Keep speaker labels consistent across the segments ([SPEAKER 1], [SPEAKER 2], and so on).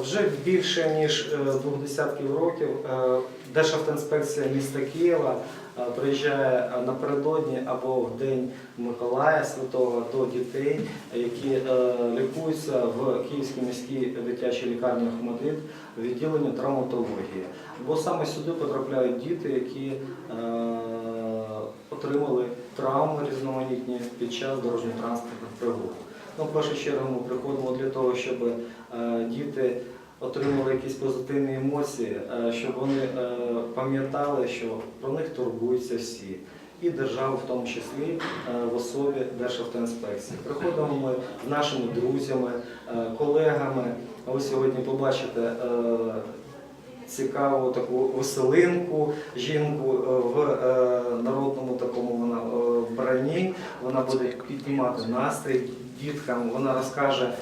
[SPEAKER 1] Вже більше ніж е, двох десятків років е, Державтоінспекція міста Києва е, приїжджає напередодні або в День Миколая Святого до дітей, які лікуються в Київській міській дитячій лікарні Ахмадит в відділенні травматології. Бо саме сюди потрапляють діти, які отримали травми різноманітні під час дорожньо-транспортних пригод. Ну, в першу чергу ми приходимо для того, щоб діти отримали якісь позитивні емоції, е, щоб вони е, пам'ятали, що про них турбуються всі. І держава в тому числі е, в особі Державтоінспекції. Приходимо ми з нашими друзями, е, колегами. Ви сьогодні побачите е, цікаву таку веселинку жінку е, в е, народному такому вона е, вбранні. Вона буде піднімати настрій діткам. Вона розкаже е,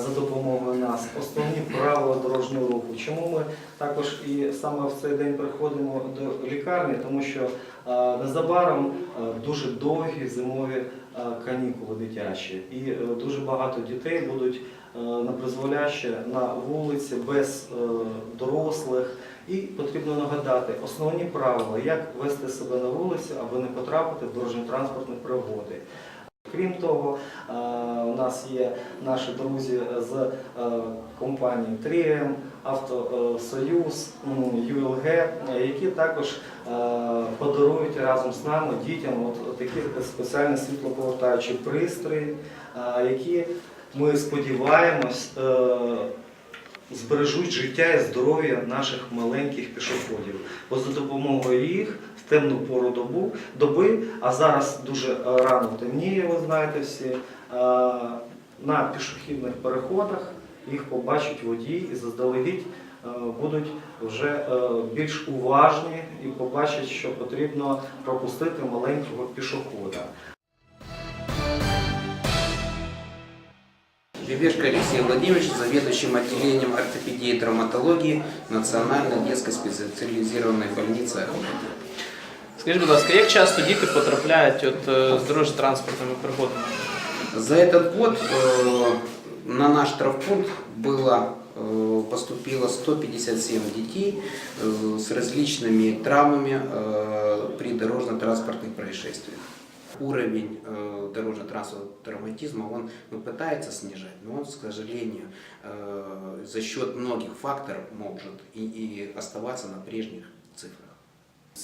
[SPEAKER 1] за допомогою нас основні правила дорожнього руху. Чому ми також і саме в цей день приходимо до лікарні, тому що е, незабаром е, дуже довгі зимові канікули дитячі, і дуже багато дітей будуть е, на вулиці без дорослих. І потрібно нагадати основні правила, як вести себе на вулиці, аби не потрапити в дорожньо-транспортні пригоди. Крім того, е, у нас є наші друзі з е, компанії 3М, Автосоюз, ЮЛГ, е, які також подарують разом з нами дітям такі спеціальні світлоповертаючі пристрої, які ми сподіваємось збережуть життя і здоров'я наших маленьких пішоходів. Бо за допомогою їх темну пору добу, доби, а зараз дуже е, рано темніє, ви знаєте всі, е, на пішохідних переходах їх побачать водії і заздалегідь е, будуть вже більш уважні і побачать, що потрібно пропустити маленького пішохода.
[SPEAKER 2] Бебешко Алексей Владимирович, заведующим отделением ортопедии и травматологии Национальной детской специализированной больницы.
[SPEAKER 3] Скажіть, будь ласка, як часто діти потрапляють от, е, з дорожньо-транспортними пригодами?
[SPEAKER 2] За этот год на наш травпункт было поступило 157 детей с различными травмами э, при дорожно-транспортных происшествиях. Уровень э, дорожно-транспортного травматизма он ну, пытается снижать, но он, к сожалению, э, за счет многих факторов может и, и оставаться на прежних цифрах.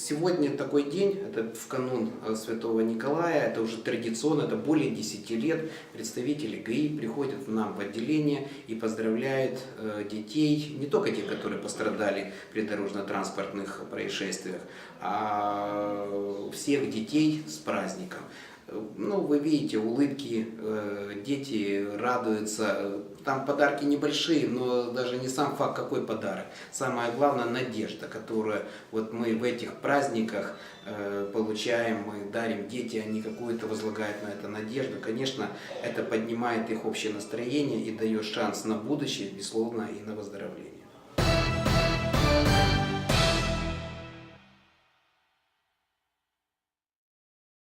[SPEAKER 2] Сегодня такой день, это в канун э, Святого Николая, это уже традиционно, это более 10 лет. Представители ГАИ приходят к нам в отделение и поздравляют э, детей, не только тех, которые пострадали при дорожно-транспортных происшествиях, а всех детей с праздником. Ну, вы видите, улыбки, э, дети радуются. Там подарки небольшие, но даже не сам факт, какой подарок. Самое главное – надежда, которую вот мы в этих праздниках э, получаем, мы дарим дети, они какую-то возлагают на это надежду. Конечно, это поднимает их общее настроение и дает шанс на будущее, безусловно, и на выздоровление.